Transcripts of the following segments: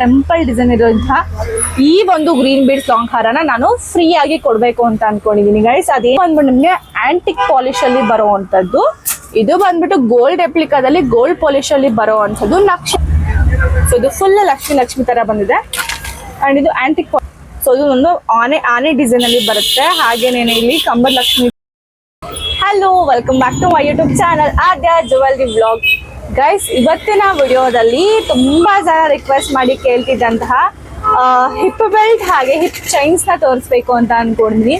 Temple design ಇರುವಂತಹ ಈ ಒಂದು ಗ್ರೀನ್ ಬೀಡ್ಸ್ ಲಾಂಗ್ ಹಾರನ ನಾನು ಫ್ರೀ ಆಗಿ ಕೊಡ್ಬೇಕು ಅಂತ ಅನ್ಕೊಂಡಿದೀನಿ ಗೈಸ್ ಅದೇ ಬಂದ್ಬಿಟ್ಟು ನಿಮ್ಗೆ ಆಂಟಿಕ್ ಪಾಲಿಶ್ ಅಲ್ಲಿ ಬರುವಂತದ್ದು ಇದು ಬಂದ್ಬಿಟ್ಟು ಗೋಲ್ಡ್ ಎಪ್ಲಿಕಾದಲ್ಲಿ ಗೋಲ್ಡ್ ಪಾಲಿಶ್ ಅಲ್ಲಿ ಬರುವಂತದ್ದು ನಕ್ಷ. ಸೊ ಇದು ಫುಲ್ ಲಕ್ಷ್ಮಿ ಲಕ್ಷ್ಮಿ ತರ ಬಂದಿದೆ. ಅಂಡ್ ಇದು ಆಂಟಿಕ್ ಸೊ ಇದು ಒಂದು ಆನೆ ಆನೆ ಡಿಸೈನ್ ಅಲ್ಲಿ ಬರುತ್ತೆ. ಹಾಗೇನೇನೆ ಇಲ್ಲಿ? ಕಂಬರ್ Lakshmi hello welcome back to my YouTube channel Aadya jewellery blog guys ಇವತ್ತಿನ ವಿಡಿಯೋದಲ್ಲಿ ತುಂಬ ಜನ ರಿಕ್ವೆಸ್ಟ್ ಮಾಡಿ ಕೇಳ್ತಿದ್ದಂತಹ ಹಿಪ್ ಬೆಲ್ಟ್ ಹಾಗೆ ಹಿಪ್ ಚೈನ್ಸ್ನ ತೋರಿಸ್ಬೇಕು ಅಂತ ಅಂದ್ಕೊಂಡ್ವಿ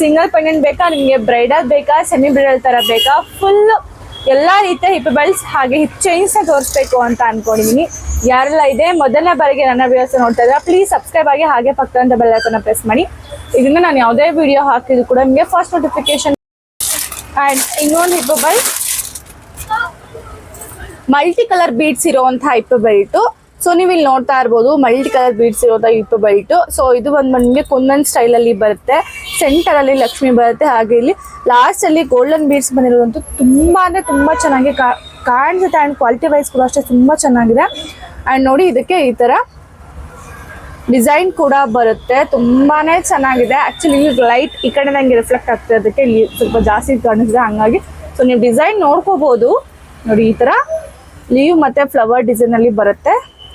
ಸಿಂಗಲ್ ಪೆಂಡೆಂಟ್ ಬೇಕಾ, ನಿಮಗೆ ಬ್ರೈಡಲ್ ಬೇಕಾ ಸೆಮಿ ಬ್ರೈಡಲ್ ಥರ ಬೇಕಾ ಫುಲ್ ಎಲ್ಲ ರೀತಿಯ ಹಿಪ್ ಬೆಲ್ಟ್ಸ್ ಹಾಗೆ ಹಿಪ್ ಚೈನ್ಸ್ನ ತೋರಿಸ್ಬೇಕು ಅಂತ ಅಂದ್ಕೊಂಡಿದ್ದೀನಿ ಯಾರೆಲ್ಲ ಇದೆ, ಮೊದಲನೇ ಬಾರಿಗೆ ನನ್ನ ವಿಡಿಯೋಸ್ ನೋಡ್ತಾ ಇದ್ದಾರೆ ಪ್ಲೀಸ್ ಸಬ್ಸ್ಕ್ರೈಬ್ ಆಗಿ ಹಾಗೆ ಪಕ್ಕದಂತ ಬೆಲ್ ಐಕನ್ನ ಪ್ರೆಸ್ ಮಾಡಿ. ಇದನ್ನು ನಾನು ಯಾವುದೇ ವಿಡಿಯೋ ಹಾಕಿದ್ರು ಕೂಡ ನಿಮಗೆ ಫಸ್ಟ್ ನೋಟಿಫಿಕೇಶನ್ ಅಂಡ್ ಇನ್ನೊಂದು hip belt multi colour beads ಇರುವಂತಹ ಹಿಪ್ ಬೆಲ್ಟು. ಸೊ ನೀವು ಇಲ್ಲಿ ನೋಡ್ತಾ ಇರ್ಬೋದು ಮಲ್ಟಿ ಕಲರ್ ಬೀಡ್ಸ್ ಇರುವಂತಹ ಹಿಪ್ ಬೆಲ್ಟು. ಸೊ ಇದು ಬಂದ್ ನಿಮಗೆ ಕುಂದನ್ ಸ್ಟೈಲ್ ಅಲ್ಲಿ ಬರುತ್ತೆ. ಸೆಂಟರ್ ಅಲ್ಲಿ ಲಕ್ಷ್ಮಿ ಬರುತ್ತೆ. ಹಾಗೆ ಇಲ್ಲಿ ಲಾಸ್ಟ್ ಅಲ್ಲಿ ಗೋಲ್ಡನ್ ಬೀಡ್ಸ್ ಬಂದಿರೋದಂತೂ ತುಂಬಾ ಅಂದ್ರೆ ತುಂಬ ಚೆನ್ನಾಗಿ ಕಾಣಿಸುತ್ತೆ ಆ್ಯಂಡ್ ಕ್ವಾಲಿಟಿ ವೈಸ್ ಕೂಡ ಅಷ್ಟೇ ತುಂಬಾ ಚೆನ್ನಾಗಿದೆ. ಆ್ಯಂಡ್ ನೋಡಿ ಇದಕ್ಕೆ ಈ ತರ ಡಿಸೈನ್ ಕೂಡ ಬರುತ್ತೆ. ತುಂಬಾನೇ ಚೆನ್ನಾಗಿದೆ. ಆಕ್ಚುಲಿ ಲೈಟ್ ಈ ಕಡೆ ನಂಗೆ ರಿಫ್ಲೆಕ್ಟ್ ಆಗ್ತಾ ಅದಕ್ಕೆ ಇಲ್ಲಿ ಸ್ವಲ್ಪ ಜಾಸ್ತಿ ಕಾಣಿಸಿದೆ, ಹಂಗಾಗಿ. ಸೊ ನೀವು ಡಿಸೈನ್ ನೋಡ್ಕೋಬಹುದು ನೋಡಿ, ಈ ತರ ಲೀವ್ ಮತ್ತೆ ಫ್ಲವರ್ ಡಿಸೈನ್ ಅಲ್ಲಿ ಬರುತ್ತೆ.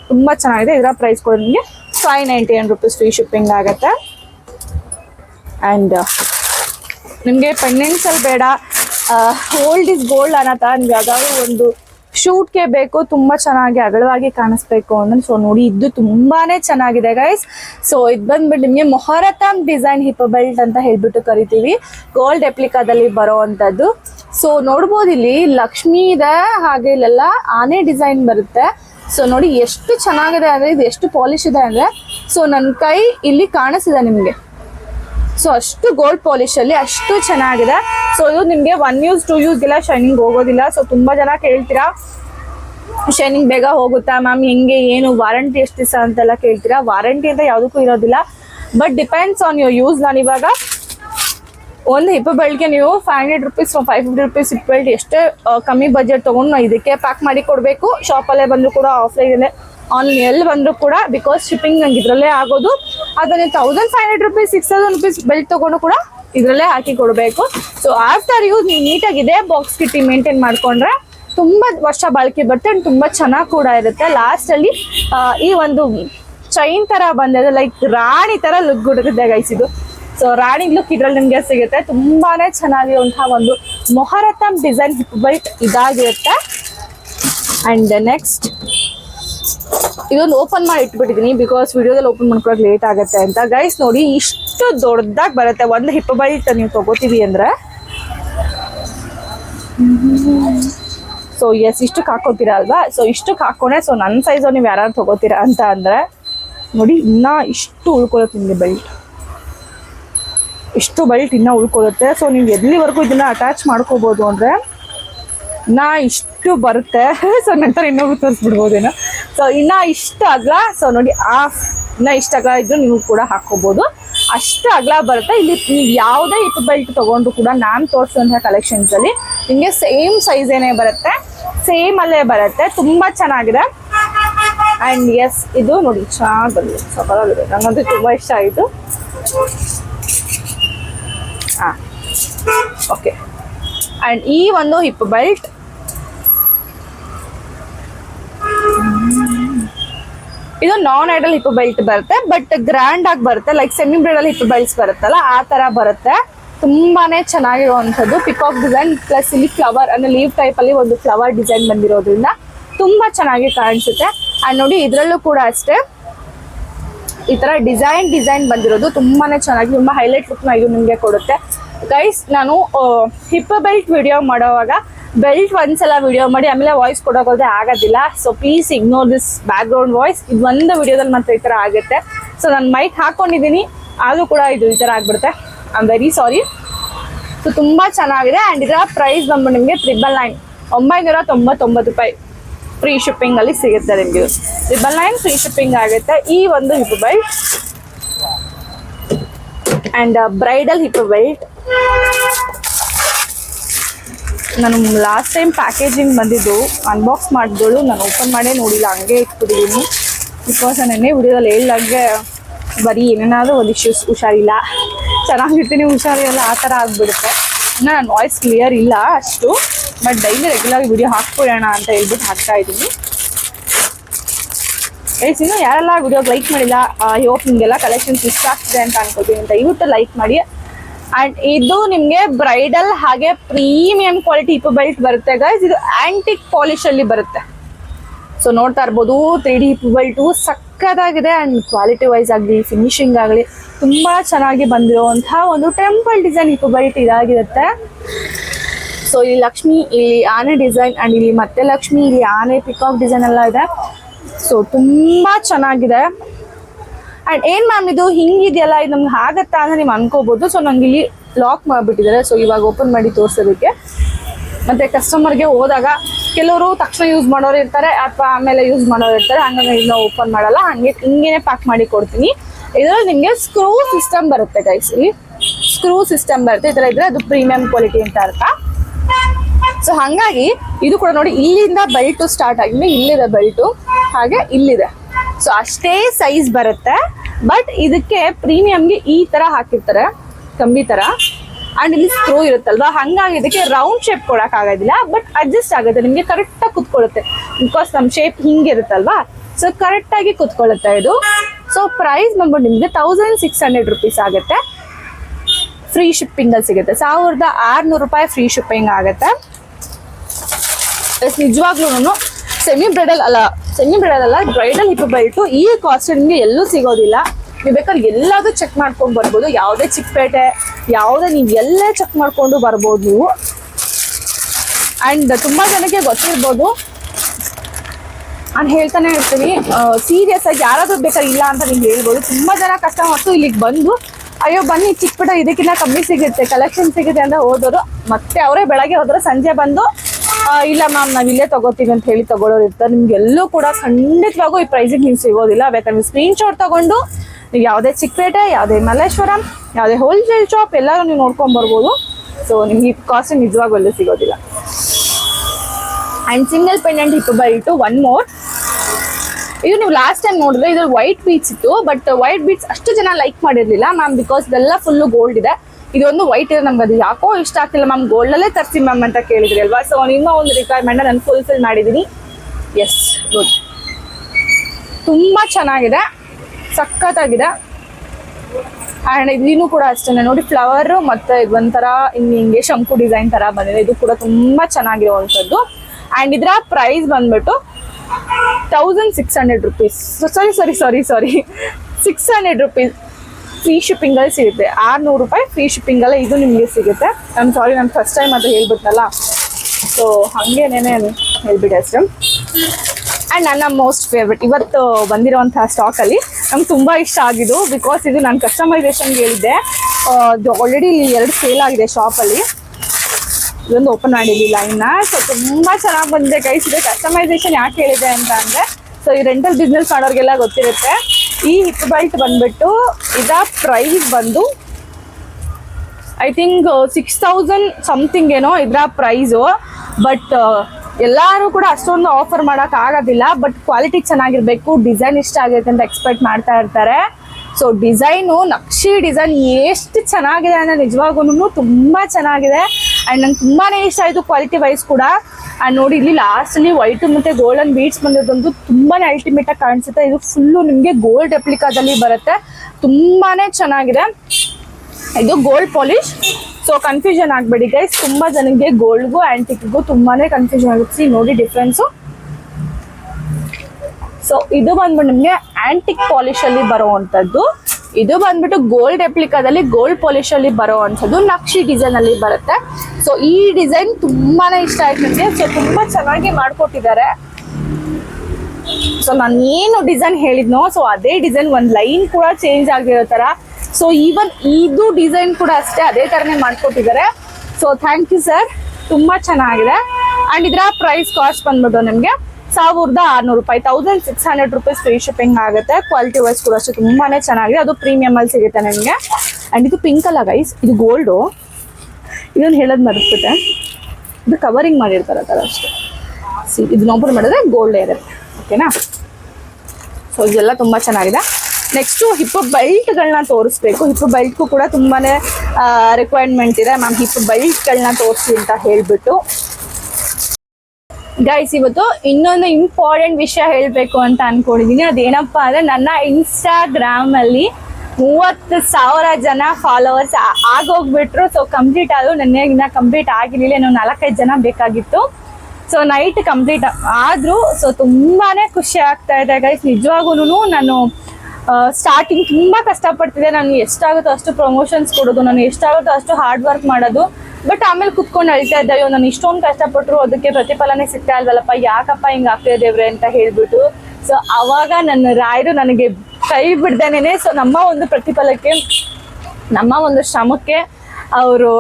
ತುಂಬಾ ಚೆನ್ನಾಗಿದೆ. ಇದರ ಪ್ರೈಸ್ ಕೂಡ ನಿಮಗೆ ಫೈವ್ ನೈಂಟಿ ಏನ್ ರುಪೀಸ್ ಫ್ರೀ ಶಿಪ್ಪಿಂಗ್ ಆಗುತ್ತೆ. ಆ್ಯಂಡ್ ನಿಮಗೆ ಪೆಂಡೆಂಟ್ಸ್ ಅಲ್ಲಿ ಬೇಡ. ಓಲ್ಡ್ ಇಸ್ ಗೋಲ್ಡ್ ಅನ್ನೋ ಥರ ನಿಮ್ಗೆ ಯಾವ್ದಾದ್ರು ಒಂದು ಶೂಟ್ಗೆ ಬೇಕು, ತುಂಬಾ ಚೆನ್ನಾಗಿ ಅಗಲವಾಗಿ ಕಾಣಿಸ್ಬೇಕು ಅಂದ್ರೆ ಸೊ ನೋಡಿ ಇದು ತುಂಬಾನೇ ಚೆನ್ನಾಗಿದೆ ಗೈಸ್ ಸೊ ಇದು ಬಂದ್ಬಿಟ್ಟು ನಿಮಗೆ ಮೊಹರತಮ್ ಡಿಸೈನ್ ಹಿಪ್ಪ ಬೆಲ್ಟ್ ಅಂತ ಹೇಳ್ಬಿಟ್ಟು ಕರಿತೀವಿ. ಗೋಲ್ಡ್ ಎಪ್ಲಿಕಾದಲ್ಲಿ ಬರೋವಂಥದ್ದು ಸೊ ನೋಡ್ಬೋದು ಇಲ್ಲಿ ಲಕ್ಷ್ಮೀ ಇದೆ, ಹಾಗೆ ಇಲ್ಲೆಲ್ಲ ಆನೆ ಡಿಸೈನ್ ಬರುತ್ತೆ. ಸೊ ನೋಡಿ ಎಷ್ಟು ಚೆನ್ನಾಗಿದೆ ಅಂದ್ರೆ, ಇದು ಎಷ್ಟು ಪಾಲಿಶ್ ಇದೆ ಅಂದ್ರೆ ಸೊ ನನ್ನ ಕೈ ಇಲ್ಲಿ ಕಾಣಿಸಿದೆ ನಿಮಗೆ. ಸೊ ಅಷ್ಟು ಗೋಲ್ಡ್ ಪಾಲಿಶ್ ಅಲ್ಲಿ ಅಷ್ಟು ಚೆನ್ನಾಗಿದೆ. ಸೊ ಇದು ನಿಮಗೆ ಒನ್ ಯೂಸ್ ಟೂ ಇಲ್ಲ ಶೈನಿಂಗ್ ಹೋಗೋದಿಲ್ಲ. ಸೊ ತುಂಬಾ ಜನ ಕೇಳ್ತೀರಾ? ಶೈನಿಂಗ್ ಬೇಗ ಹೋಗುತ್ತಾ? ಮ್ಯಾಮ್ ಹೆಂಗೆ, ಏನು ವಾರಂಟಿ ಎಷ್ಟು ದಿವಸ ಅಂತೆಲ್ಲ ಕೇಳ್ತೀರಾ? ವಾರಂಟಿ ಅಂತ ಯಾವುದಕ್ಕೂ ಇರೋದಿಲ್ಲ. But depends on your use ನಾನು ಇವಾಗ ಒಂದು ಹಿಪ್ ಬೆಲ್ಟ್ಗೆ ನೀವು five hundred rupees five fifty rupees hip belt ಎಷ್ಟೇ ಕಮ್ಮಿ ಬಜೆಟ್ ತೊಗೊಂಡು ಇದಕ್ಕೆ ಪ್ಯಾಕ್ ಮಾಡಿ ಕೊಡಬೇಕು. ಶಾಪಲ್ಲೇ ಬಂದರೂ ಕೂಡ ಆಫ್ಲೈನ್ ಆನ್ಲೈನ್ ಎಲ್ಲಿ ಬಂದರೂ ಕೂಡ ಬಿಕಾಸ್ ಶಿಪ್ಪಿಂಗ್ ನಂಗೆ ಇದರಲ್ಲೇ ಆಗೋದು. ಅದನ್ನ thousand five hundred rupees six thousand rupees belt ತೊಗೊಂಡು ಕೂಡ ಇದರಲ್ಲೇ ಹಾಕಿ ಕೊಡಬೇಕು. ಸೊ ಆಫ್ಟರ್ ಯೂಸ್ ನೀವು ನೀಟಾಗಿ ಇದೇ ಬಾಕ್ಸ್ ಕಿಟ್ಟಿ ಮೇಂಟೈನ್ ಮಾಡ್ಕೊಂಡ್ರೆ ತುಂಬ ವರ್ಷ ಬಾಳಿಕೆ ಬರುತ್ತೆ ಅಂಡ್ ತುಂಬ ಚೆನ್ನಾಗಿ ಕೂಡ ಇರುತ್ತೆ. ಲಾಸ್ಟಲ್ಲಿ ಈ ಒಂದು ಚೈನ್ ತರ ಬಂದಿದೆ ಲೈಕ್ ರಾಣಿ ತರ ಲುಕ್ ಗುಡುತ್ತೆ ಗೈಸಿದು ಸೊ ರಾಣಿ ಲುಕ್ ಇದ್ರಲ್ಲಿ ನಿಮಗೆ ಸಿಗುತ್ತೆ. ತುಂಬಾನೇ ಚೆನ್ನಾಗಿರುವಂತಹ ಒಂದು ಮೊಹರತಮ್ ಡಿಸೈನ್ ಬೆಲ್ಟ್ ಇದಾಗಿರುತ್ತೆ. ಅಂಡ್ ನೆಕ್ಸ್ಟ್ ಇದೊಂದು ಓಪನ್ ಮಾಡಿ ಇಟ್ಬಿಟ್ಟಿದ್ದೀನಿ ಬಿಕಾಸ್ ವಿಡಿಯೋದಲ್ಲಿ ಓಪನ್ ಮಾಡ್ಕೊಳಕ್ ಲೇಟ್ ಆಗುತ್ತೆ ಅಂತ. ಗೈಸ್ ನೋಡಿ, ಇಷ್ಟು ದೊಡ್ಡದಾಗಿ ಬರುತ್ತೆ. ಒಂದು ಹಿಪ್ ಬೈಟ್ ನೀವು ತಗೋತೀವಿ ಅಂದ್ರೆ. ಸೊ ಎಸ್ ಇಷ್ಟಕ್ಕೆ ಹಾಕೋತೀರಾ ಅಲ್ವಾ? ಸೊ ಇಷ್ಟಕ್ಕೆ ಹಾಕೊಂಡೆ ಸೊ ನನ್ನ ಸೈಜ್ ನೀವು ಯಾರು ತಗೋತೀರಾ ಅಂತ ಅಂದ್ರೆ, ನೋಡಿ, ಇನ್ನ ಇಷ್ಟು ಉಳ್ಕೊಳ್ಳುತ್ತೆ ನಿಮಗೆ ಬೆಲ್ಟ್ ಇಷ್ಟು ಬೆಲ್ಟ್ ಇನ್ನ ಉಳ್ಕೊಳ್ಳುತ್ತೆ ಸೊ ನೀವು ಎಲ್ಲಿವರೆಗೂ ಇದನ್ನ ಅಟ್ಯಾಚ್ ಮಾಡ್ಕೋಬಹುದು ಅಂದ್ರೆ ನಾ ಇಷ್ಟು ಬರುತ್ತೆ. ಸೊ ನಂತರ ಇನ್ನೊಬ್ರು ತೋರಿಸ್ಬಿಡ್ಬೋದೇನೋ. ಸೊ ಇನ್ನ ಇಷ್ಟು ಅಗಲ ಸೊ ನೋಡಿ ಆಫ್ ಇನ್ನ ಇಷ್ಟು ಅಗಲ ಇದ್ರು ನೀವು ಕೂಡ ಹಾಕೋಬಹುದು ಅಷ್ಟು ಅಗಲ ಬರುತ್ತೆ. ಇಲ್ಲಿ ನೀವು ಯಾವುದೇ ಹಿಪ್ ಬೆಲ್ಟ್ ತಗೊಂಡ್ರು ಕೂಡ ನಾನು ತೋರಿಸುವಂತಹ ಕಲೆಕ್ಷನ್ಸ್ ಅಲ್ಲಿ ನಿಮಗೆ ಸೇಮ್ ಸೈಜ್ ಏನೇ ಬರುತ್ತೆ ಸೇಮ್ ಅಲ್ಲೇ ಬರುತ್ತೆ. ತುಂಬಾ ಚೆನ್ನಾಗಿದೆ. ಅಂಡ್ ಎಸ್ ಇದು ನೋಡಿ, ಚೆನ್ನಾಗಿ ಬಂದಿದೆ. ಸಕಲಾಗಿದೆ ನಂಗಂತೂ ತುಂಬಾ ಇಷ್ಟ ಆಯಿತು. ಓಕೆ ಅಂಡ್ ಈ ಒಂದು ಹಿಪ್ ಬೆಲ್ಟ್ ಇದು ನಾನ್ ಐಡಲ್ ಹಿಪ್ ಬೆಲ್ಟ್ ಬರುತ್ತೆ ಬಟ್ ಗ್ರ್ಯಾಂಡ್ ಆಗಿ ಬರುತ್ತೆ like semi bridal hip belts ಬರುತ್ತಲ್ಲ, ಆ ತರ ಬರುತ್ತೆ. ತುಂಬಾನೇ ಚೆನ್ನಾಗಿರುವಂಥದ್ದು ಪಿಕಾಕ್ ಡಿಸೈನ್ ಪ್ಲಸ್ ಇಲ್ಲಿ ಫ್ಲವರ್ ಅಂದ್ರೆ ಲೀವ್ ಟೈಪ್ ಅಲ್ಲಿ ಒಂದು ಫ್ಲವರ್ ಡಿಸೈನ್ ಬಂದಿರೋದ್ರಿಂದ ತುಂಬಾ ಚೆನ್ನಾಗಿ ಕಾಣಿಸುತ್ತೆ. ಅಂಡ್ ನೋಡಿ, ಇದರಲ್ಲೂ ಕೂಡ ಅಷ್ಟೇ. ಈ ತರ ಡಿಸೈನ್ ಡಿಸೈನ್ ಬಂದಿರೋದು ತುಂಬಾನೇ ಚೆನ್ನಾಗಿ, ತುಂಬಾ ಹೈಲೈಟ್ ಲುಕ್ ನಿಮಗೆ ಕೊಡುತ್ತೆ. ಗೈಸ್ ನಾನು ಹಿಪ್ ಬೆಲ್ಟ್ ವಿಡಿಯೋ ಮಾಡೋವಾಗ ಬೆಲ್ಟ್ ಒಂದ್ಸಲ ವಿಡಿಯೋ ಮಾಡಿ, ಆಮೇಲೆ ವಾಯ್ಸ್ ಕೊಡೋಕೋದ್ರೆ ಆಗೋದಿಲ್ಲ. So please ignore this background voice ಇದು ಒಂದು ವಿಡಿಯೋದಲ್ಲಿ ಮಾತ್ರ ಈ ಥರ ಆಗುತ್ತೆ. ಸೊ ನಾನು ಮೈಕ್ ಹಾಕೊಂಡಿದ್ದೀನಿ. ಆದರೂ ಕೂಡ ಇದು ಈ ಥರ ಆಗ್ಬಿಡುತ್ತೆ. I am very sorry so ತುಂಬಾ ಚೆನ್ನಾಗಿದೆ. ಆ್ಯಂಡ್ ಇದರ ಪ್ರೈಸ್ ಬಂದು ನಿಮಗೆ ತ್ರಿಬಲ್ ನೈನ್ ಒಂಬೈನೂರ ತೊಂಬತ್ತೊಂಬತ್ತು ರೂಪಾಯಿ ಫ್ರೀ ಶಿಪ್ಪಿಂಗ್ ಅಲ್ಲಿ ಸಿಗುತ್ತೆ ನಿಮಗೆ. ತ್ರಿಬಲ್ ನೈನ್ ಫ್ರೀ ಶಿಪ್ಪಿಂಗ್ ಆಗುತ್ತೆ. ಈ ಒಂದು hip belt and bridal hip belt ನಾನು ಲಾಸ್ಟ್ ಟೈಮ್ ಪ್ಯಾಕೇಜಿಂಗ್ ಬಂದಿದ್ದು ಅನ್ಬಾಕ್ಸ್ ಮಾಡಿದಳು, ನಾನು ಓಪನ್ ಮಾಡೇ ನೋಡಿಲ್ಲ, ಹಂಗೆ ಇಟ್ಬಿಟ್ಟಿದ್ದೀನಿ. ಬಿಕಾಸ್ ನೆನ್ನೆ ವಿಡಿಯೋದಲ್ಲಿ ಹೇಳ್ದಾಗೆ ಬರೀ ಏನೇನಾದರೂ ಒಂದು ಇಶ್ಯೂಸ್ ಹುಷಾರಿಲ್ಲ. ಚೆನ್ನಾಗಿರ್ತೀನಿ ಹುಷಾರಿಲ್ಲ ಆ ಥರ ಆಗಿಬಿಡುತ್ತೆ. ಇನ್ನು ನನ್ನ ವಾಯ್ಸ್ ಕ್ಲಿಯರ್ ಇಲ್ಲ ಅಷ್ಟು ಬಟ್ ಡೈಲಿ ರೆಗ್ಯುಲರ್ ವಿಡಿಯೋ ಹಾಕ್ಕೊಳ್ಳೋಣ ಅಂತ ಹೇಳ್ಬಿಟ್ಟು ಹಾಕ್ತಾ ಇದ್ದೀನಿ. ಗೈಸ್ ಇನ್ನು ಯಾರೆಲ್ಲ ವಿಡಿಯೋಗೆ ಲೈಕ್ ಮಾಡಿಲ್ಲ ಐ ಹೋಪ್ ನಿಮಗೆಲ್ಲ ಕಲೆಕ್ಷನ್ಸ್ ಇಷ್ಟ ಆಗ್ತಿದೆ ಅಂತ ಅನ್ಕೋತೀನಿ. ದಯವಿಟ್ಟು ಲೈಕ್ ಮಾಡಿ. ಅಂಡ್ ಇದು ನಿಮಗೆ ಬ್ರೈಡಲ್ ಹಾಗೆ ಪ್ರೀಮಿಯಂ ಕ್ವಾಲಿಟಿ ಹಿಪ್ ಬೆಲ್ಟ್ ಬರುತ್ತೆ ಗೈಸ್ ಇದು ಆಂಟಿಕ್ ಪಾಲಿಶ್ ಅಲ್ಲಿ ಬರುತ್ತೆ. ಸೊ ನೋಡ್ತಾ ಇರ್ಬೋದು ತ್ರೀ ಡಿ ಹಿಪ್ ಬೆಲ್ಟು ಸಕ್ಕತ್ತಾಗಿದೆ. ಅಂಡ್ ಕ್ವಾಲಿಟಿ ವೈಸ್ ಆಗಲಿ ಫಿನಿಶಿಂಗ್ ಆಗಲಿ, ತುಂಬಾ ಚೆನ್ನಾಗಿ ಬಂದಿರುವಂತಹ ಒಂದು ಟೆಂಪಲ್ ಡಿಸೈನ್ ಹಿಪ್ ಬೆಲ್ಟ್ ಇದಾಗಿರುತ್ತೆ. ಸೊ ಇಲ್ಲಿ ಲಕ್ಷ್ಮಿ, ಇಲ್ಲಿ ಆನೆ ಡಿಸೈನ್ ಅಂಡ್ ಇಲ್ಲಿ ಮತ್ತೆ ಲಕ್ಷ್ಮಿ, ಇಲ್ಲಿ ಆನೆ ಪಿಕಾಕ್ ಡಿಸೈನ್ ಎಲ್ಲ ಇದೆ. ಸೊ ತುಂಬಾ ಚೆನ್ನಾಗಿದೆ. ಅಂಡ್ ಏನ್ ಮ್ಯಾಮ್ ಇದು? ಹಿಂಗಿದೆಯಲ್ಲ, ಇದು ನಮ್ಗೆ ಆಗತ್ತಾ ಅಂತ ನೀವು ಅನ್ಕೋಬಹುದು ಸೊ ನಂಗೆ ಇಲ್ಲಿ ಲಾಕ್ ಮಾಡಿಬಿಟ್ಟಿದ್ದಾರೆ. ಸೊ ಇವಾಗ ಓಪನ್ ಮಾಡಿ ತೋರಿಸೋದಕ್ಕೆ. ಮತ್ತೆ ಕಸ್ಟಮರ್ಗೆ ಹೋದಾಗ ಕೆಲವರು ತಕ್ಷಣ ಯೂಸ್ ಮಾಡೋರು ಇರ್ತಾರೆ, ಅಥವಾ ಆಮೇಲೆ ಯೂಸ್ ಮಾಡೋರು ಇರ್ತಾರೆ. ಹಂಗಾಗಿ ಇದನ್ನ ಓಪನ್ ಮಾಡಲ್ಲ. ಹಂಗೆ, ಹಿಂಗೇನೆ ಪ್ಯಾಕ್ ಮಾಡಿ ಕೊಡ್ತೀನಿ. ಇದರಲ್ಲಿ ನಿಮಗೆ ಸ್ಕ್ರೂ ಸಿಸ್ಟಮ್ ಬರುತ್ತೆ ಗೈಸ್ ಇಲ್ಲಿ ಸ್ಕ್ರೂ ಸಿಸ್ಟಮ್ ಬರುತ್ತೆ. ಈ ಥರ ಇದ್ರೆ ಅದು ಪ್ರೀಮಿಯಂ ಕ್ವಾಲಿಟಿ ಅಂತ ಅರ್ಥ. ಸೊ ಹಂಗಾಗಿ ಇದು ಕೂಡ ನೋಡಿ, ಇಲ್ಲಿಂದ ಬೆಲ್ಟು ಸ್ಟಾರ್ಟ್ ಆಗಿದೆ. ಇಲ್ಲಿದೆ ಬೆಲ್ಟು ಹಾಗೆ ಇಲ್ಲಿದೆ. ಸೊ ಅಷ್ಟೇ ಸೈಜ್ ಬರುತ್ತೆ. ಬಟ್ ಇದಕ್ಕೆ ಪ್ರೀಮಿಯಂಗೆ ಈ ತರ ಹಾಕಿರ್ತಾರೆ. ಕಂಬಿ ತರ. ಅಂಡ್ ಇಲ್ಲಿ ಸ್ಕ್ರೂ ಇರುತ್ತಲ್ವಾ? ಹಂಗಾಗಿ ಇದಕ್ಕೆ ರೌಂಡ್ ಶೇಪ್ ಕೊಡಕ್ ಆಗೋದಿಲ್ಲ. ಬಟ್ ಅಡ್ಜಸ್ಟ್ ಆಗುತ್ತೆ. ನಿಮಗೆ ಕರೆಕ್ಟ್ ಆಗಿ ಕುತ್ಕೊಳ್ಳುತ್ತೆ. ಬಿಕಾಸ್ ನಮ್ ಶೇಪ್ ಹಿಂಗಿರುತ್ತಲ್ವಾ? ಸೊ ಕರೆಕ್ಟ್ ಆಗಿ ಕುತ್ಕೊಳ್ಳುತ್ತೆ ಇದು. ಸೊ ಪ್ರೈಸ್ ಬಂದ್ಬಿಟ್ಟು ನಿಮಗೆ ತೌಸಂಡ್ ಸಿಕ್ಸ್ ಹಂಡ್ರೆಡ್ ರುಪೀಸ್ ಆಗುತ್ತೆ. ಫ್ರೀ ಶಿಪ್ಪಿಂಗ್ ಅಲ್ಲಿ ಸಿಗುತ್ತೆ. ಸಾವಿರದ ಆರ್ನೂರು ರೂಪಾಯಿ ಫ್ರೀ ಶಿಪ್ಪಿಂಗ್ ಆಗುತ್ತೆ. ನಿಜವಾಗ್ಲೂ ಸೆಮಿ ಬ್ರೈಡಲ್ ಅಲ್ಲ. ಸೆಮಿ ಬ್ರೈಡಲ್ ಅಲ್ಲ ಬ್ರೈಡಲ್ ಬೆಲ್ಟು ಈ ಕಾಸ್ಟ್ ನಿಮಗೆ ಎಲ್ಲೂ ಸಿಗೋದಿಲ್ಲ. ನೀವು ಬೇಕಾದ್ರೆ ಎಲ್ಲಾದ್ರೂ ಚೆಕ್ ಮಾಡ್ಕೊಂಡು ಬರ್ಬೋದು. ಯಾವುದೇ ಚಿಕ್ಕಪೇಟೆ, ಯಾವುದೇ ನೀವು ಎಲ್ಲೇ ಚೆಕ್ ಮಾಡ್ಕೊಂಡು ಬರ್ಬೋದು ನೀವು. ಆ್ಯಂಡ್ ತುಂಬ ಜನಕ್ಕೆ ಗೊತ್ತಿರ್ಬೋದು. ನಾನು ಹೇಳ್ತಾನೆ ಇರ್ತೀನಿ ಸೀರಿಯಸ್ ಆಗಿ ಯಾರಾದರೂ ಬೇಕಾದ್ರೆ ಇಲ್ಲ ಅಂತ ನೀವು ಹೇಳ್ಬೋದು. ತುಂಬ ಜನ ಕಸ್ಟಮರ್ಸು ಇಲ್ಲಿಗೆ ಬಂದು, ಅಯ್ಯೋ, ಬನ್ನಿ, ಚಿಕ್ಕಪೇಟೆ ಇದಕ್ಕಿಂತ ಕಮ್ಮಿ ಸಿಗುತ್ತೆ ಕಲೆಕ್ಷನ್ ಸಿಗುತ್ತೆ ಅಂತ ಹೋದವರು ಮತ್ತೆ ಅವರೇ ಬೆಳಗ್ಗೆ ಹೋದ್ರೆ ಸಂಜೆ ಬಂದು ಇಲ್ಲ ಮ್ಯಾಮ್ ನಾವು ಇಲ್ಲೇ ತಗೋತೀವಿ ಅಂತ ಹೇಳಿ ತಗೊಳ್ಳೋರು ಇರ್ತಾರೆ. ನಿಮ್ಗೆ ಎಲ್ಲೂ ಕೂಡ ಖಂಡಿತವಾಗೂ ಈ ಪ್ರೈಸಿಗೆ ನೀವು ಸಿಗೋದಿಲ್ಲ. ಬೇಕಾದ್ರೆ ಸ್ಕ್ರೀನ್ ಶಾಟ್ ತಗೊಂಡು ನೀವು ಯಾವುದೇ ಚಿಕ್ಕಪೇಟೆ, ಯಾವುದೇ ಮಲ್ಲೇಶ್ವರಂ, ಯಾವುದೇ ಹೋಲ್ಸೇಲ್ ಶಾಪ್ ಎಲ್ಲರೂ ನೀವು ನೋಡ್ಕೊಂಡ್ ಬರ್ಬೋದು. ಸೊ ನಿಮ್ಗೆ ಈ ಕಾಸ್ಟ್ ನಿಜವಾಗೂ ಎಲ್ಲೂ ಸಿಗೋದಿಲ್ಲ. ಅಂಡ್ ಸಿಂಗಲ್ ಪೆಂಡೆಂಟ್ ಇಟ್ಟು ಬೈ ಇಟ್ಟು ಒನ್ ಮೋರ್ ಇದು ನೀವು ಲಾಸ್ಟ್ ಟೈಮ್ ನೋಡಿದ್ರೆ ಇದು ವೈಟ್ ಬೀಟ್ಸ್ ಇತ್ತು ಬಟ್ ವೈಟ್ ಬೀಟ್ಸ್ ಅಷ್ಟು ಜನ ಲೈಕ್ ಮಾಡಿರ್ಲಿಲ್ಲ. ಮ್ಯಾಮ್ ಬಿಕಾಸ್ ಇದೆಲ್ಲ ಫುಲ್ಲು ಗೋಲ್ಡ್ ಇದೆ. ಇದೊಂದು ವೈಟ್ ಇದೆ ನಮ್ಗೆ ಅದು ಯಾಕೋ ಇಷ್ಟ ಆಗ್ತಿಲ್ಲ ಮ್ಯಾಮ್ ಗೋಲ್ಡಲ್ಲೇ ತರಿಸಿ ಮ್ಯಾಮ್ ಅಂತ ಕೇಳಿದ್ರಿ ಅಲ್ವಾ? ಸೊ ನಿಮ್ಮ ಒಂದು ರಿಕ್ವೈರ್ಮೆಂಟ್ ನಾನು ಫುಲ್ಫಿಲ್ ಮಾಡಿದ್ದೀನಿ. ಎಸ್ ಗುಡ್ ತುಂಬಾ ಚೆನ್ನಾಗಿದೆ. ಸಖತ್ತಾಗಿದೆ. ಆ್ಯಂಡ್ ಇದೂ ಕೂಡ ಅಷ್ಟೇ ನೋಡಿ ಫ್ಲವರು ಮತ್ತು ಇದು ಒಂಥರ ಇನ್ನು ಹಿಂಗೆ ಶಂಕು ಡಿಸೈನ್ ಥರ ಬಂದಿದೆ. ಇದು ಕೂಡ ತುಂಬ ಚೆನ್ನಾಗಿರುವಂಥದ್ದು. ಆ್ಯಂಡ್ ಇದರ ಪ್ರೈಸ್ ಬಂದ್ಬಿಟ್ಟು thousand six hundred rupees sorry sorry sorry sorry six hundred rupees free shipping ಅಲ್ಲಿ ಸಿಗುತ್ತೆ. ಆರುನೂರು ರೂಪಾಯಿ ಫ್ರೀ ಶಿಪ್ಪಿಂಗ್ ಶಿಪ್ಪಿಂಗಲ್ಲೇ ಇದು ನಿಮಗೆ ಸಿಗುತ್ತೆ. ನಾನು ಸಾರಿ ನಾನು ಫಸ್ಟ್ ಟೈಮ್ ಅದು ಹೇಳ್ಬಿಟ್ನಲ್ಲ. ಸೊ ಹಾಗೇನೇನೆ ಹೇಳ್ಬಿಡಿ ಅಷ್ಟೇ. ಆ್ಯಂಡ್ ನನ್ನ ಮೋಸ್ಟ್ ಫೇವ್ರೆಟ್ ಇವತ್ತು ಬಂದಿರುವಂತಹ ಸ್ಟಾಕಲ್ಲಿ ನಂಗೆ ತುಂಬ ಇಷ್ಟ ಆಗಿದ್ದು ಬಿಕಾಸ್ ಇದು ನಾನು ಕಸ್ಟಮೈಸೇಷನ್ಗೆ ಹೇಳಿದ್ದೆ. ಆಲ್ರೆಡಿ ಇಲ್ಲಿ ಎರಡು ಸೇಲ್ ಆಗಿದೆ ಶಾಪಲ್ಲಿ ಇದೊಂದು ಓಪನ್ ಮಾಡಿದ್ವಿ ಲೈನ್ನ ಸೊ ತುಂಬ ಚೆನ್ನಾಗಿ ಬಂದಿದೆ ಗೈಸ್ ಕಸ್ಟಮೈಸೇಷನ್ ಯಾಕೆ ಹೇಳಿದೆ ಅಂತ ಅಂದರೆ ಸೊ ಈ ರೆಂಟಲ್ ಬಿಸ್ನೆಸ್ ಮಾಡೋರಿಗೆಲ್ಲ ಗೊತ್ತಿರುತ್ತೆ. ಈ ಹಿಪ್ ಬೆಲ್ಟ್ ಬಂದ್ಬಿಟ್ಟು ಇದ ಪ್ರೈಸ್ ಬಂದು I think six thousand something ಏನೋ ಇದರ ಪ್ರೈಸು ಬಟ್ ಎಲ್ಲರೂ ಕೂಡ ಅಷ್ಟೊಂದು ಆಫರ್ ಮಾಡೋಕೆ ಆಗೋದಿಲ್ಲ ಬಟ್ ಕ್ವಾಲಿಟಿ ಚೆನ್ನಾಗಿರ್ಬೇಕು ಡಿಸೈನ್ ಇಷ್ಟ ಆಗುತ್ತೆ ಅಂತ ಎಕ್ಸ್ಪೆಕ್ಟ್ ಮಾಡ್ತಾ ಇರ್ತಾರೆ. ಸೊ ಡಿಸೈನು ನಕ್ಷಿ ಡಿಸೈನ್ ಎಷ್ಟು ಚೆನ್ನಾಗಿದೆ ಅಂದರೆ ನಿಜವಾಗೂ ತುಂಬ ಚೆನ್ನಾಗಿದೆ. ಆ್ಯಂಡ್ ನಂಗೆ ತುಂಬಾ ಇಷ್ಟ ಆಯಿತು ಕ್ವಾಲಿಟಿ ವೈಸ್ ಕೂಡ. ಆ್ಯಂಡ್ ನೋಡಿ, ಇಲ್ಲಿ ಲಾಸ್ಟಲ್ಲಿ ವೈಟ್ ಮತ್ತು ಗೋಲ್ಡನ್ ಬೀಡ್ಸ್ ಬಂದಿರೋದೊಂದು ತುಂಬಾ ಅಲ್ಟಿಮೇಟಾಗಿ ಕಾಣಿಸುತ್ತೆ. ಇದು ಫುಲ್ಲು ನಿಮಗೆ ಗೋಲ್ಡ್ ರೆಪ್ಲಿಕಾದಲ್ಲಿ ಬರುತ್ತೆ. ತುಂಬಾ ಚೆನ್ನಾಗಿದೆ. ಇದು ಗೋಲ್ಡ್ ಪಾಲಿಶ್ ಸೊ ಕನ್ಫ್ಯೂಷನ್ ಆಗಬೇಡಿ ಗೈಸ್ ತುಂಬ ಜನಕ್ಕೆ ಗೋಲ್ಡ್ಗೂ ಆ್ಯಂಟಿಕ್ಗೂ ತುಂಬಾನೇ ಕನ್ಫ್ಯೂಷನ್ ಆಗುತ್ತೆ. ನೋಡಿ ಡಿಫ್ರೆನ್ಸು ಸೊ ಇದು ಬಂದ್ಬಿಟ್ಟು ನಿಮಗೆ ಆ್ಯಂಟಿಕ್ ಪಾಲಿಶ್ ಅಲ್ಲಿ ಬರುವಂತದ್ದು. ಇದು ಬಂದ್ಬಿಟ್ಟು ಗೋಲ್ಡ್ ರೆಪ್ಲಿಕಾದಲ್ಲಿ ಗೋಲ್ಡ್ ಪಾಲಿಶ್ ಅಲ್ಲಿ ಬರುವಂತದ್ದು ನಕ್ಷಿ ಡಿಸೈನ್ ಅಲ್ಲಿ ಬರುತ್ತೆ. ಸೊ ಈ ಡಿಸೈನ್ ತುಂಬಾನೇ ಇಷ್ಟ ಆಯ್ತು ನನಗೆ ಸೊ ತುಂಬಾ ಚೆನ್ನಾಗಿ ಮಾಡ್ಕೊಟ್ಟಿದ್ದಾರೆ. ಸೊ ನಾನು ಏನು ಡಿಸೈನ್ ಹೇಳಿದ್ನೋ ಸೊ ಅದೇ ಡಿಸೈನ್ ಒಂದು ಲೈನ್ ಕೂಡ ಚೇಂಜ್ ಆಗಿರೋ ತರ. ಸೊ ಈವನ್ ಇದು ಡಿಸೈನ್ ಕೂಡ ಅಷ್ಟೇ ಅದೇ ತರನೇ ಮಾಡ್ಕೊಟ್ಟಿದ್ದಾರೆ. ಸೊ ಥ್ಯಾಂಕ್ ಯು ಸರ್ ತುಂಬಾ ಚೆನ್ನಾಗಿದೆ. ಅಂಡ್ ಇದರ ಪ್ರೈಸ್ ಕಾಸ್ಟ್ ಬಂದ್ಬಿಟ್ಟು ನಿಮಗೆ ಸಾವಿರದ ಆರ್ನೂರು ರೂಪಾಯಿ. Thousand six hundred rupees free shipping ಆಗುತ್ತೆ. ಕ್ವಾಲಿಟಿ ವೈಸ್ ಕೂಡ ಅಷ್ಟೇ ತುಂಬಾನೇ ಚೆನ್ನಾಗಿದೆ. ಅದು ಪ್ರೀಮಿಯಂ ಅಲ್ಲಿ ಸಿಗುತ್ತೆ ನನಗೆ ಅಂಡ್ ಇದು ಪಿಂಕ್ ಅಲ್ಲ ಗೈಸ್ ಇದು ಗೋಲ್ಡು ಇದನ್ನು ಹೇಳೋದು ಮರೆತ್ಬಿಟ್ಟೆ. ಇದು ಕವರಿಂಗ್ ಮಾಡಿರ್ತಾರೆ ಥರ ಅಷ್ಟೇ. ಸಿ ಇದು ಓಪನ್ ಮಾಡಿದ್ರೆ ಗೋಲ್ಡ್ ಇರುತ್ತೆ. ಓಕೆನಾ ಸೊ ಇದೆಲ್ಲ ತುಂಬ ಚೆನ್ನಾಗಿದೆ. ನೆಕ್ಸ್ಟು ಹಿಪ್ಪು ಬೆಲ್ಟ್ಗಳನ್ನ ತೋರಿಸ್ಬೇಕು. ಹಿಪ್ ಬೆಲ್ಟ್ಗೂ ಕೂಡ ತುಂಬಾ ರಿಕ್ವೈರ್ಮೆಂಟ್ ಇದೆ. ಮ್ಯಾಮ್ ಹಿಪ್ ಬೆಲ್ಟ್ಗಳನ್ನ ತೋರಿಸಿ ಅಂತ ಹೇಳಿಬಿಟ್ಟು. ಗೈಸ್ ಇವತ್ತು ಇನ್ನೊಂದು ಇಂಪಾರ್ಟೆಂಟ್ ವಿಷಯ ಹೇಳಬೇಕು ಅಂತ ಅನ್ಕೊಂಡಿದೀನಿ. ಅದೇನಪ್ಪ ಅಂದ್ರೆ ನನ್ನ ಇನ್ಸ್ಟಾಗ್ರಾಮ್ ಅಲ್ಲಿ ಮೂವತ್ತು ಸಾವಿರ ಜನ ಫಾಲೋವರ್ಸ್ ಆಗೋಗ್ಬಿಟ್ರು. ಸೊ ಕಂಪ್ಲೀಟ್ ಆದ್ರು ನನಗೆ ಇನ್ನ ಕಂಪ್ಲೀಟ್ ಆಗಿರಲಿಲ್ಲ. ಇನ್ನೊಂದು ನಾಲ್ಕೈದು ಜನ ಬೇಕಾಗಿತ್ತು. ಸೊ ನೈಟ್ ಕಂಪ್ಲೀಟ್ ಆದ್ರು ಸೊ ತುಂಬಾನೇ ಖುಷಿ ಆಗ್ತಾ ಇದೆ ಗೈಸ್ ನಿಜವಾಗೂ ನಾನು ಸ್ಟಾರ್ಟಿಂಗ್ ತುಂಬಾ ಕಷ್ಟಪಡ್ತಿದ್ದೆ. ನಾನು ಎಷ್ಟಾಗುತ್ತೋ ಅಷ್ಟು ಪ್ರಮೋಷನ್ಸ್ ಕೊಡೋದು, ನಾನು ಎಷ್ಟಾಗುತ್ತೋ ಅಷ್ಟು ಹಾರ್ಡ್ ವರ್ಕ್ ಮಾಡೋದು. ಬಟ್ ಆಮೇಲೆ ಕುತ್ಕೊಂಡು ಅಳ್ತಾ ಇದ್ದೆ ಅಯ್ಯೋ ನಾನು ಇಷ್ಟೊಂದು ಕಷ್ಟಪಟ್ಟರು ಅದಕ್ಕೆ ಪ್ರತಿಫಲನೆ ಸಿಗ್ತಾ ಇಲ್ವಲ್ಲಪ್ಪ. ಯಾಕಪ್ಪ ಹಿಂಗೆ ಆಗ್ತಾ ದೇವ್ರೆ ಅಂತ ಹೇಳ್ಬಿಟ್ಟು. ಸೊ ಅವಾಗ ನನ್ನ ರಾಯರು ನನಗೆ ಕೈ ಬಿಡ್ದೇನೆ ಸೊ ನಮ್ಮ ಒಂದು ಪ್ರತಿಫಲಕ್ಕೆ, ನಮ್ಮ ಒಂದು ಶ್ರಮಕ್ಕೆ ಅವರು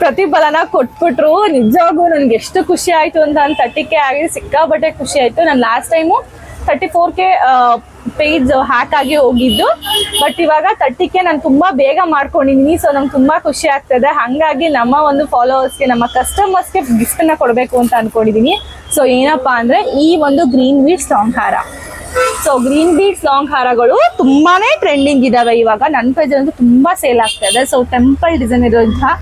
ಪ್ರತಿಫಲನ ಕೊಟ್ಬಿಟ್ರು. ನಿಜವಾಗೂ ನನ್ಗೆ ಎಷ್ಟು ಖುಷಿ ಆಯ್ತು ಅಂತ ನಾನು ತಟ್ಟಿಕೆ ಆಗಿ ಸಿಕ್ಕಾಬಟ್ಟೆ ಖುಷಿ ಆಯ್ತು. ನಾನು last time thirty four K page hack ಆಗಿ ಹೋಗಿದ್ದು. ಬಟ್ ಇವಾಗ ತರ್ಟಿಕೆ ನಾನು ತುಂಬಾ ಬೇಗ ಮಾಡ್ಕೊಂಡಿದ್ದೀನಿ ಸೊ ನಂಗೆ ತುಂಬಾ ಖುಷಿ ಆಗ್ತದೆ. ಹಾಗಾಗಿ ನಮ್ಮ ಒಂದು ಫಾಲೋವರ್ಸ್ಗೆ ನಮ್ಮ ಕಸ್ಟಮರ್ಸ್ಗೆ ನ ಕೊಡಬೇಕು ಅಂತ ಅನ್ಕೊಂಡಿದೀನಿ. ಸೊ ಏನಪ್ಪಾ ಅಂದ್ರೆ ಈ ಒಂದು ಗ್ರೀನ್ ವೀಟ್ ಸಾಂಗ್ ಹಾರ. ಸೊ ಗ್ರೀನ್ ಬೀಟ್ ಲಾಂಗ್ ಹಾರಗಳು ತುಂಬಾನೇ ಟ್ರೆಂಡಿಂಗ್ ಇದಾವೆ ಇವಾಗ. ನನ್ನ ಪೇಜ್ ಅಂತೂ ತುಂಬಾ ಸೇಲ್ ಆಗ್ತಾ ಇದೆ ಸೊ ಟೆಂಪಲ್ ಡಿಸೈನ್ ಇರುವಂತಹ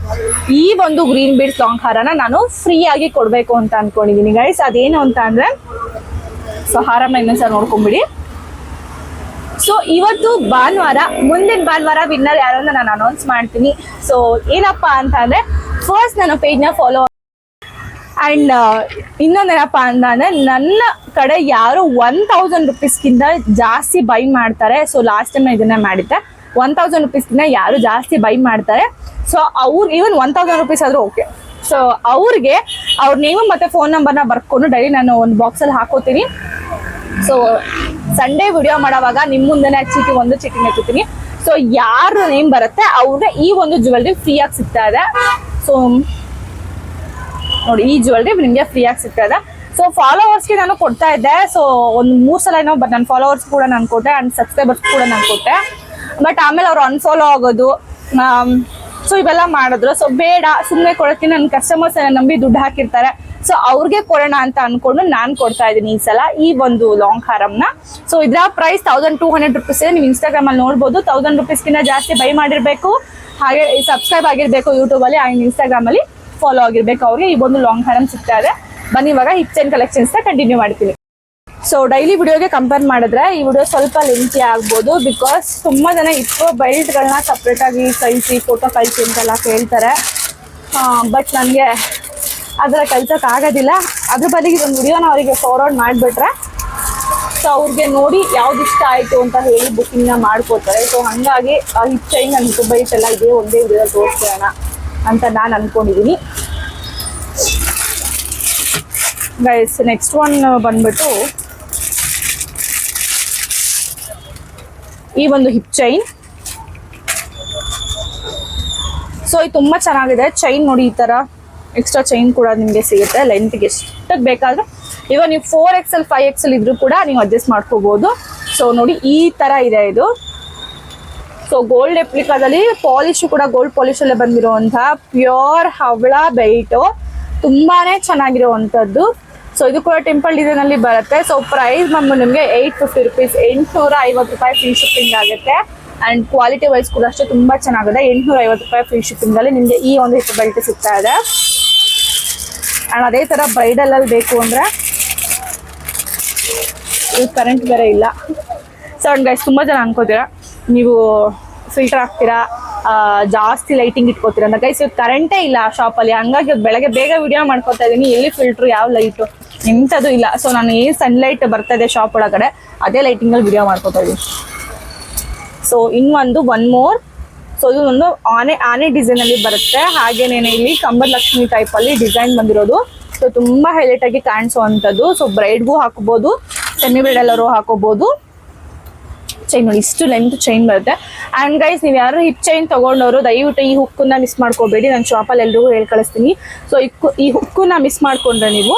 ಈ ಒಂದು ಗ್ರೀನ್ ಬೀಟ್ ಲಾಂಗ್ ಹಾರನ ನಾನು ಫ್ರೀ ಆಗಿ ಕೊಡ್ಬೇಕು ಅಂತ ಅನ್ಕೊಂಡಿದ್ದೀನಿ ಗೈಸ್ ಅದೇನು ಅಂತ ಅಂದ್ರೆ ಸೊ ಹಾರ ಇನ್ನೊಂದ್ಸಲ ನೋಡ್ಕೊಂಬಿಡಿ. ಸೊ ಇವತ್ತು ಭಾನುವಾರ, ಮುಂದಿನ ಭಾನುವಾರ ವಿನ್ನರ್ ಯಾರು ಅಂತ ನಾನು ಅನೌನ್ಸ್ ಮಾಡ್ತೀನಿ. ಸೊ ಏನಪ್ಪಾ ಅಂತ ಅಂದ್ರೆ ಫಸ್ಟ್ ನನ್ನ ಪೇಜ್ನ ಫಾಲೋ ಅಂಡ್ ಇನ್ನೊಂದೇನಪ್ಪಾ ಅಂತ ಅಂದ್ರೆ, ನನ್ನ ಕಡೆ ಯಾರು ಒನ್ ತೌಸಂಡ್ ರುಪೀಸ್ಗಿಂತ ಜಾಸ್ತಿ ಬೈ ಮಾಡ್ತಾರೆ. ಸೊ ಲಾಸ್ಟ್ ಟೈಮ್ ಇದನ್ನ ಮಾಡಿದ್ದೆ. ಒನ್ ತೌಸಂಡ್ ರುಪೀಸ್ಗಿಂತ ಯಾರು ಜಾಸ್ತಿ ಬೈ ಮಾಡ್ತಾರೆ. ಸೊ ಅವ್ರು ಈವನ್ ಒನ್ ತೌಸಂಡ್ ರುಪೀಸ್ ಆದ್ರೂ ಓಕೆ ಸೊ ಅವ್ರಿಗೆ, ಅವ್ರ ನೇಮು ಮತ್ತೆ ಫೋನ್ ನಂಬರ್ನ ಬರ್ಕೊಂಡು ಡೈಲಿ ನಾನು ಒಂದು ಬಾಕ್ಸಲ್ಲಿ ಹಾಕೋತೀನಿ. ಸೊ ಸಂಡೇ ವಿಡಿಯೋ ಮಾಡೋವಾಗ ನಿಮ್ಮ ಮುಂದೆ ಚೀಟಿ ಒಂದು ಚೀಟಿನ ಎತ್ತುತ್ತೀನಿ ಸೊ ಯಾರು ನೇಮ್ ಬರುತ್ತೆ, ಅವ್ರಿಗೆ ಈ ಒಂದು ಜ್ಯುವೆಲ್ರಿ ಫ್ರೀಯಾಗಿ ಸಿಗ್ತಾ ಇದೆ. ಸೊ ನೋಡಿ, ಈ ಜ್ಯುವೆಲ್ರಿ ನಿಮಗೆ ಫ್ರೀಯಾಗಿ ಸಿಗ್ತಾ ಇದೆ. ಸೊ ಫಾಲೋವರ್ಸ್ಗೆ ನಾನು ಕೊಡ್ತಾ ಇದ್ದೆ. ಸೊ ಒಂದು ಮೂರು ಸಲ ಏನೋ ಬಟ್ ನನ್ನ ಫಾಲೋವರ್ಸ್ ಕೂಡ ನಾನು ಕೊಟ್ಟೆ ಆ್ಯಂಡ್ ಸಬ್ಸ್ಕ್ರೈಬರ್ಸ್ ಕೂಡ ನಾನು ಕೊಟ್ಟೆ ಬಟ್ ಆಮೇಲೆ ಅವ್ರು ಅನ್ಫಾಲೋ ಆಗೋದು ಸೊ ಇವೆಲ್ಲ ಮಾಡಿದ್ರು. ಸೊ ಬೇಡ ಸುಮ್ಮನೆ ಕೊಡೋಕ್ಕೆ ನನ್ನ ಕಸ್ಟಮರ್ಸ್ ನಂಬಿ ದುಡ್ಡು ಹಾಕಿರ್ತಾರೆ. ಸೊ ಅವ್ರಿಗೆ ಕೊಡೋಣ ಅಂತ ಅನ್ಕೊಂಡು ನಾನು ಕೊಡ್ತಾ ಇದ್ದೀನಿ ಈ ಸಲ ಈ ಒಂದು ಲಾಂಗ್ ಹಾರಮ್ನ ಸೊ ಇದರ price thousand two hundred rupees ಇದೆ. ನೀವು ಇನ್ಸ್ಟಾಗ್ರಾಮ್ ಅಲ್ಲಿ ನೋಡ್ಬೋದು. ತೌಸಂಡ್ ರುಪೀಸ್ಗಿಂತ ಜಾಸ್ತಿ ಬೈ ಮಾಡಿರ್ಬೇಕು. ಹಾಗೆ ಸಬ್ಸ್ಕ್ರೈಬ್ ಆಗಿರ್ಬೇಕು ಯೂಟ್ಯೂಬ್ ಅಲ್ಲಿ ಆ್ಯಂಡ್ ಇನ್ಸ್ಟಾಗ್ರಾಮ್ ಅಲ್ಲಿ ಫಾಲೋ ಆಗಿರ್ಬೇಕು ಅವ್ರಿಗೆ. ಈ ಒಂದು ಲಾಂಗ್ ಹಾರಮ್ ಸಿಗ್ತಾ ಇದೆ. ಬನ್ನಿ ಇವಾಗ ಹಿಪ್ ಚೈನ್ ಕಲೆಕ್ಷನ್ಸ್ ಕಂಟಿನ್ಯೂ ಮಾಡ್ತೀನಿ. ಸೊ ಡೈಲಿ ವಿಡಿಯೋಗೆ ಕಂಪೇರ್ ಮಾಡಿದ್ರೆ ಈ ವಿಡಿಯೋ ಸ್ವಲ್ಪ ಲೆಂತಿ ಆಗ್ಬೋದು ಬಿಕಾಸ್ ತುಂಬ ಜನ ಇಪ್ಪೋ ಬೆಲ್ಟ್ಗಳನ್ನ ಸಪ್ರೇಟಾಗಿ ಕಳಿಸಿ ಫೋಟೋ ಕಳಿಸಿ ಅಂತೆಲ್ಲ ಕೇಳ್ತಾರೆ. ಬಟ್ ನನಗೆ ಅದರ ಕಲ್ಸಕ್ ಆಗೋದಿಲ್ಲ. ಅದ್ರ ಬದಲಿಗೆ ಇದೊಂದು ವಿಡಿಯೋನ ಅವರಿಗೆ ಫಾರ್ವರ್ಡ್ ಮಾಡಿಬಿಟ್ರೆ ಸೊ ಅವ್ರಿಗೆ ನೋಡಿ ಯಾವ್ದು ಇಷ್ಟ ಆಯ್ತು ಅಂತ ಹೇಳಿ ಬುಕ್ಕಿಂಗ್ನ ಮಾಡ್ಕೋತಾರೆ ಸೊ ಹಂಗಾಗಿ ಹಿಪ್ ಚೈನ್ ನನ್ನ ತುಂಬ ಎಲ್ಲ ಇದೇ, ಒಂದೇ ವಿಡಿಯೋ ತೋರಿಸೋಣ ಅಂತ ನಾನು ಅನ್ಕೊಂಡಿದ್ದೀನಿ ಗೈಸ್ ನೆಕ್ಸ್ಟ್ ಒನ್ ಬಂದ್ಬಿಟ್ಟು ಈ ಒಂದು ಹಿಪ್ ಚೈನ್ ಸೊ ಇದು ತುಂಬಾ ಚೆನ್ನಾಗಿದೆ. ಚೈನ್ ನೋಡಿ ಈ ತರ. ಎಕ್ಸ್ಟ್ರಾ ಚೈನ್ ಕೂಡ ನಿಮಗೆ ಸಿಗುತ್ತೆ ಲೆಂತ್ಗೆ ಎಷ್ಟಕ್ಕೆ ಬೇಕಾದರೂ. ಇವಾಗ ನೀವು ಫೋರ್ ಎಕ್ಸೆಲ್ ಫೈವ್ ಎಕ್ಸೆಲ್ ಇದ್ರೂ ಕೂಡ ನೀವು ಅಡ್ಜಸ್ಟ್ ಮಾಡ್ಕೋಬೋದು. ಸೊ ನೋಡಿ ಈ ಥರ ಇದೆ ಇದು. ಸೊ ಗೋಲ್ಡ್ ಎಪ್ಲಿಕಾದಲ್ಲಿ ಪಾಲಿಶು ಕೂಡ ಗೋಲ್ಡ್ ಪಾಲಿಶಲ್ಲೇ ಬಂದಿರುವಂತಹ ಪ್ಯೂರ್ ಹವಳ ಬೆಲ್ಟು ತುಂಬಾ ಚೆನ್ನಾಗಿರುವಂಥದ್ದು. ಸೊ ಇದು ಕೂಡ ಟೆಂಪಲ್ ಡಿಸೈನಲ್ಲಿ ಬರುತ್ತೆ. ಸೊ ಪ್ರೈಸ್ ನಮ್ಮ ನಿಮಗೆ ಏಯ್ಟ್ ಫಿಫ್ಟಿ ರುಪೀಸ್ ಎಂಟುನೂರ ಐವತ್ತು ರೂಪಾಯಿ ಫ್ರೀ ಶಿಪ್ಪಿಂಗ್ ಆಗುತ್ತೆ. ಆ್ಯಂಡ್ ಕ್ವಾಲಿಟಿ ವೈಸ್ ಕೂಡ ಅಷ್ಟೇ ತುಂಬ ಚೆನ್ನಾಗಿದೆ. ಎಂಟುನೂರ ಐವತ್ತು ರೂಪಾಯಿ ಫ್ರೀ ಶಿಪ್ಪಿಂಗಲ್ಲಿ ನಿಮಗೆ ಈ ಒಂದು ಬೆಲ್ಟ್ ಸಿಗ್ತಾ ಇದೆ. ಅಂಡ್ ಅದೇ ತರ ಬ್ರೈಡಲ್ ಅಲ್ಲಿ ಬೇಕು ಅಂದ್ರೆ ಕರೆಂಟ್ ಬೇರೆ ಇಲ್ಲ. ಸೊ ಅಂಡ್ ಗೈಸ್ ತುಂಬಾ ಜನ ಅನ್ಕೋತೀರಾ, ನೀವು ಫಿಲ್ಟರ್ ಹಾಕ್ತೀರಾ ಜಾಸ್ತಿ ಲೈಟಿಂಗ್ ಇಟ್ಕೋತೀರಾ ಅಂತ. ಗೈಸ್ ಇವತ್ತು ಕರೆಂಟೇ ಇಲ್ಲ ಶಾಪಲ್ಲಿ ಹಂಗಾಗಿ ಬೆಳಗ್ಗೆ ಬೇಗ ವಿಡಿಯೋ ಮಾಡ್ಕೊತಾ ಇದ್ದೀನಿ ಎಲ್ಲಿ ಫಿಲ್ಟ್ರು ಯಾವ ಲೈಟು ಎಂಥದ್ದು ಇಲ್ಲ. ಸೊ ನಾನು ಏನು ಸನ್ಲೈಟ್ ಬರ್ತಾ ಇದೆ ಶಾಪ್ ಒಳಗಡೆ, ಅದೇ ಲೈಟಿಂಗಲ್ಲಿ ವಿಡಿಯೋ ಮಾಡ್ಕೋತಾ ಇದ್ದೀನಿ ಸೊ ಇನ್ನೊಂದು ಒನ್ ಮೋರ್ ಸೊ ಇದು ಒಂದು ಆನೆ ಆನೆ ಡಿಸೈನ್ ಅಲ್ಲಿ ಬರುತ್ತೆ. ಹಾಗೇನೇನೆ ಇಲ್ಲಿ ಕಂಬರ್ ಲಕ್ಷ್ಮಿ ಟೈಪ್ ಅಲ್ಲಿ ಡಿಸೈನ್ ಬಂದಿರೋದು. ಸೊ ತುಂಬಾ ಹೈಲೈಟ್ ಆಗಿ ಕಾಣಿಸುವಂತದ್ದು ಸೊ ಬ್ರೈಡ್ಗೂ ಹಾಕೋಬಹುದು ಸೆಮಿ ಬ್ರೈಡ್ ಎಲ್ಲರೂ ಹಾಕೋಬಹುದು ಚೈನ್ ನೋಡಿ, ಇಷ್ಟು ಲೆಂತ್ ಚೈನ್ ಬರುತ್ತೆ. ಆ್ಯಂಡ್ ಗೈಸ್ ನೀವು ಯಾರು ಹಿಪ್ ಚೈನ್ ತೊಗೊಂಡವರು, ದಯವಿಟ್ಟು ಈ ಹುಕ್ಕನ್ನ ಮಿಸ್ ಮಾಡ್ಕೋಬೇಡಿ. ನಾನು ಶಾಪಲ್ಲಿ ಎಲ್ರಿಗೂ ಹೇಳಿ ಕಳಿಸ್ತೀನಿ. ಸೊ ಈ ಈ ಹುಕ್ಕನ್ನ ಮಿಸ್ ಮಾಡ್ಕೊಂಡ್ರೆ ನೀವು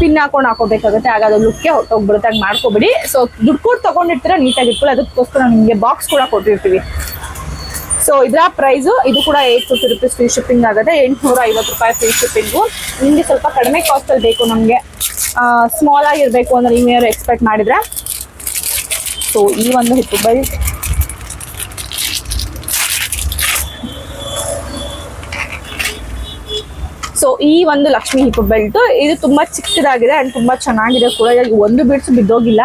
ಪಿನ್ ಹಾಕೊಂಡು ಹಾಕೋಬೇಕಾಗುತ್ತೆ ಆಗ ಅದು ಲುಕ್ಕೆ ಹೊಟ್ಟೋಗ್ಬಿಡುತ್ತೆ ಹಾಗೆ ಮಾಡ್ಕೋಬೇಡಿ. ಸೊ ದುಡ್ಡು ಕೊಟ್ಟು ತೊಗೊಂಡಿರ್ತೀರ? ನೀಟಾಗಿ ಇಟ್ಕೊಳ್ಳಿ. ಅದಕ್ಕೋಸ್ಕರ ನಿಮಗೆ ಬಾಕ್ಸ್ ಕೂಡ ಕೊಟ್ಟಿರ್ತೀವಿ. ಸೊ ಇದರ ಪ್ರೈಸ್ ಇದು ಕೂಡ eight fifty rupees free shipping ಆಗುತ್ತೆ ಎಂಟುನೂರ ಐವತ್ತು ರೂಪಾಯಿ ಫ್ರೀ ಶಿಪ್ಪಿಂಗು ನಿಮಗೆ ಸ್ವಲ್ಪ ಕಡಿಮೆ ಕಾಸ್ಟಲ್ಲಿ ಬೇಕು ನಮಗೆ. ಸ್ಮಾಲ್ ಆಗಿರಬೇಕು ಅಂದರೆ ನೀವು ಎಕ್ಸ್ಪೆಕ್ಟ್ ಮಾಡಿದರೆ. ಸೊ ಈ ಒಂದು ಹಿಪ್ಪು ಬೆಲ್ಟ್ ಸೊ ಈ ಒಂದು ಲಕ್ಷ್ಮಿ ಹಿಪ್ ಬೆಲ್ಟ್ ಇದು ತುಂಬಾ ಚಿಕ್ಕದಾಗಿದೆ ಅಂಡ್ ತುಂಬಾ ಚೆನ್ನಾಗಿದೆ. ಕೂಡ ಒಂದು ಬಿಡ್ಸು ಬಿದ್ದೋಗಿಲ್ಲ.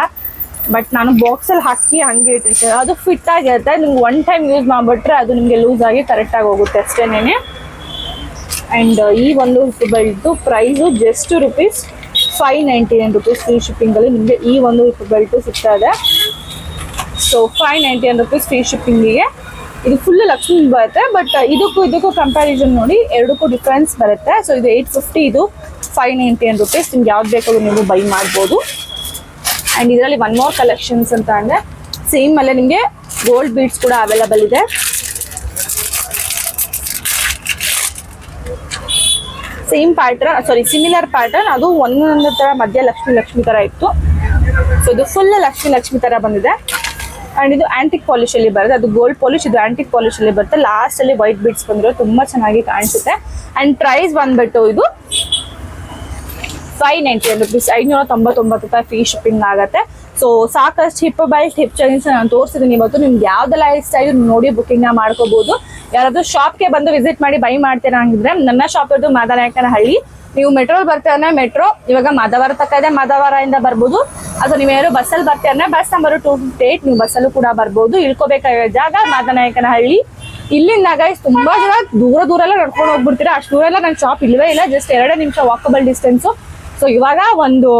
ಬಟ್ ನಾನು ಬಾಕ್ಸ್ ಅಲ್ಲಿ ಹಾಕಿ ಹಂಗೆ ಇಟ್ಟಿರ್ತೀನಿ. ಅದು ಫಿಟ್ ಆಗಿರುತ್ತೆ ನಿಮ್ಗೆ ಒನ್ ಟೈಮ್ ಯೂಸ್ ಮಾಡಿಬಿಟ್ರೆ ಅದು ನಿಮಗೆ ಲೂಸ್ ಆಗಿ ಕರೆಕ್ಟಾಗಿ ಹೋಗುತ್ತೆ ಅಷ್ಟೇನೆ ಅಂಡ್ ಈ ಒಂದು belt price just rupees five ninety nine rupees free ಶಿಪ್ಪಿಂಗಲ್ಲಿ ನಿಮಗೆ ಈ ಒಂದು ಬೆಲ್ಟು ಸಿಗ್ತಾ ಇದೆ. So five ninety nine rupees free ಶಿಪ್ಪಿಂಗಿಗೆ ಇದು ಫುಲ್ ಲಕ್ಷ್ಮಿ ಬರುತ್ತೆ. ಬಟ್ ಇದಕ್ಕೂ ಇದಕ್ಕೂ ಕಂಪ್ಯಾರಿಸನ್ ನೋಡಿ ಎರಡಕ್ಕೂ ಡಿಫ್ರೆನ್ಸ್ ಬರುತ್ತೆ. ಸೊ ಇದು ಏಯ್ಟ್ ಫಿಫ್ಟಿ ಇದು ಫೈವ್ ನೈಂಟಿ ನೈನ್ ರುಪೀಸ್ ನಿಮ್ಗೆ ಯಾವ್ದು ಬೇಕಾದ್ರೂ ನೀವು ಬೈ ಮಾಡ್ಬೋದು. ಆ್ಯಂಡ್ ಇದರಲ್ಲಿ ಒನ್ ಮೋರ್ ಕಲೆಕ್ಷನ್ಸ್ ಅಂತ ಅಂದ್ರೆ ಸೇಮ್ ಅಲ್ಲೇ ನಿಮಗೆ ಗೋಲ್ಡ್ ಬೀಡ್ಸ್ ಕೂಡ ಅವೈಲಬಲ್ ಇದೆ. Same pattern sorry similar pattern ಅದು ಒಂದೊಂದು ತರ ಮಧ್ಯ ಲಕ್ಷ್ಮಿ ಲಕ್ಷ್ಮಿ ತರ ಇತ್ತು. ಸೊ ಇದು ಫುಲ್ ಲಕ್ಷ್ಮಿ ಲಕ್ಷ್ಮಿ ತರ ಬಂದಿದೆ. ಅಂಡ್ ಇದು ಆಂಟಿಕ್ ಪಾಲಿಶ್ ಅಲ್ಲಿ ಬರುತ್ತೆ. ಅದು ಗೋಲ್ಡ್ ಪಾಲಿಶ್ ಇದು ಆಂಟಿಕ್ ಪಾಲಿಶ್ ಅಲ್ಲಿ ಬರುತ್ತೆ. ಲಾಸ್ಟ್ ಅಲ್ಲಿ ವೈಟ್ ಬೀಡ್ಸ್ ಬಂದಿರೋ ತುಂಬಾ ಚೆನ್ನಾಗಿ ಕಾಣಿಸುತ್ತೆ. ಅಂಡ್ ಪ್ರೈಸ್ ಬಂದ್ಬಿಟ್ಟು ಇದು ಫೈವ್ ನೈಂಟಿ ರುಪೀಸ್ ಐನೂರ ತೊಂಬತ್ತೊಂಬತ್ತು ರೂಪಾಯಿ ಫ್ರೀ ಶಿಪ್ಪಿಂಗ್ ಆಗುತ್ತೆ. ಸೊ ಸಾಕಷ್ಟು ಹಿಪ್ ಬೆಲ್ಟ್ ಹಿಪ್ ಚೈನ್ಸ್ ನಾನು ತೋರಿಸಿದ್ದೀನಿ ಇವತ್ತು. ನಿಮ್ಗೆ ಯಾವ್ದೆಲ್ಲ ಲೈಫ್ ಸ್ಟೈಲ್ ನೋಡಿ ಬುಕಿಂಗ್ ಮಾಡ್ಕೋಬಹುದು ಯಾರಾದ್ರೂ ಶಾಪ್ಗೆ ಬಂದು ವಿಸಿಟ್ ಮಾಡಿ ಬೈ ಮಾಡ್ತೀರಾ ಹಂಗಿದ್ರೆ ನನ್ನ ಶಾಪ್ ಇರೋದು ಮಾದನಾಯಕನಹಳ್ಳಿ ನೀವು ಮೆಟ್ರೋ ಬರ್ತೀರ ಮೆಟ್ರೋ ಇವಾಗ ಮಾದವಾರ ತಕ್ಕ ಇದೆ ಮಾದವಾರದಿಂದ ಬರ್ಬೋದು. ಅಥವಾ ನೀವು ಯಾರು ಬಸ್ಸಲ್ಲಿ ಬರ್ತೀರ bus number two fifty eight ನೀವು ಬಸ್ಸಲ್ಲೂ ಕೂಡ ಬರ್ಬೋದು. ಇಳ್ಕೋಬೇಕಾಗಿರೋ ಜಾಗ ಮಾದನಾಯಕನಹಳ್ಳಿ ಇಲ್ಲಿಂದ ಗೈಸ್ ತುಂಬಾ ಜನ ದೂರ ದೂರ ಎಲ್ಲ ನಡ್ಕೊಂಡು ಹೋಗ್ಬಿಡ್ತೀರಾ. ಅಷ್ಟು ದೂರ ಎಲ್ಲ ನನ್ನ ಶಾಪ್ ಇಲ್ಲವೇ ಇಲ್ಲ ಜಸ್ಟ್ ಎರಡೇ ನಿಮಿಷ ವಾಕಬಲ್ ಡಿಸ್ಟೆನ್ಸು ಸೊ ಇವಾಗ ಒಂದು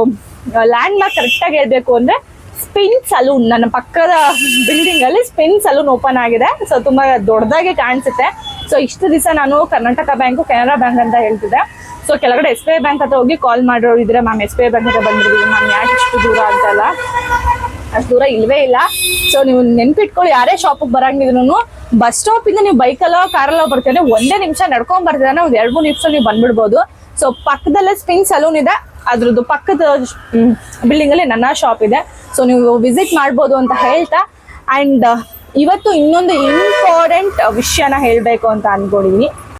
ಲ್ಯಾಂಡ್ ಮಾರ್ಕ್ ಕರೆಕ್ಟಾಗಿ ಹೇಳ್ಬೇಕು ಅಂದ್ರೆ ಸ್ಪಿನ್ ಸಲೂನ್ ನನ್ನ ಪಕ್ಕದ ಬಿಲ್ಡಿಂಗ್ ಅಲ್ಲಿ ಸ್ಪಿನ್ ಸಲೂನ್ ಓಪನ್ ಆಗಿದೆ. ಸೊ ತುಂಬಾ ದೊಡ್ಡದಾಗಿ ಕಾಣಿಸುತ್ತೆ. ಸೊ ಇಷ್ಟು ದಿವಸ ನಾನು ಕರ್ನಾಟಕ ಬ್ಯಾಂಕು, ಕೆನರಾ ಬ್ಯಾಂಕ್ ಅಂತ ಹೇಳ್ತಿದ್ದೆ. ಸೊ ಕೆಳಗಡೆ ಎಸ್ ಬಿ ಐ ಬ್ಯಾಂಕ್ ಹತ್ರ ಹೋಗಿ ಕಾಲ್ ಮಾಡೋರು ಇದ್ರೆ, ma'am S B I bank ಹತ್ರ ಬಂದಿದ್ದೀವಿ ಮ್ಯಾಮ್, ಯಾಕೆ ಇಷ್ಟು ದೂರ ಅಂತಲ್ಲ ಅಷ್ಟು ದೂರ ಇಲ್ವೇ ಇಲ್ಲ. ಸೊ ನೀವು ನೆನ್ಪಿಟ್ಕೊಳ್ಳಿ, ಯಾರೇ ಶಾಪಿಗೆ ಬರಂಗಿದ್ರು ಬಸ್ ಸ್ಟಾಪ್ ಇಂದ ನೀವು ಬೈಕಲ್ಲೋ ಕಾರಲ್ಲೋ ಬರ್ತೇನೆ ಒಂದೇ ನಿಮಿಷ ನಡ್ಕೊಂಡ್ ಬರ್ತೀರಾ? ಒಂದು ಎರಡು ಮೂರು ನಿಮಿಷ ನೀವು ಬಂದ್ಬಿಡ್ಬೋದು. ಸೊ ಪಕ್ಕದಲ್ಲೇ ಸ್ಪಿನ್ ಸಲೂನ್ ಇದೆ. ಅದ್ರದ್ದು ಪಕ್ಕದ ಬಿಲ್ಡಿಂಗ್ ಅಲ್ಲಿ ನನ್ನ ಶಾಪ್ ಇದೆ. ಸೊ ನೀವು ವಿಸಿಟ್ ಮಾಡ್ಬೋದು ಅಂತ ಹೇಳ್ತಾ. ಅಂಡ್ ಇವತ್ತು ಇನ್ನೊಂದು ಇಂಪಾರ್ಟೆಂಟ್ ವಿಷಯನ ಹೇಳಬೇಕು ಅಂತ ಅನ್ಕೊಂಡಿದೀನಿ.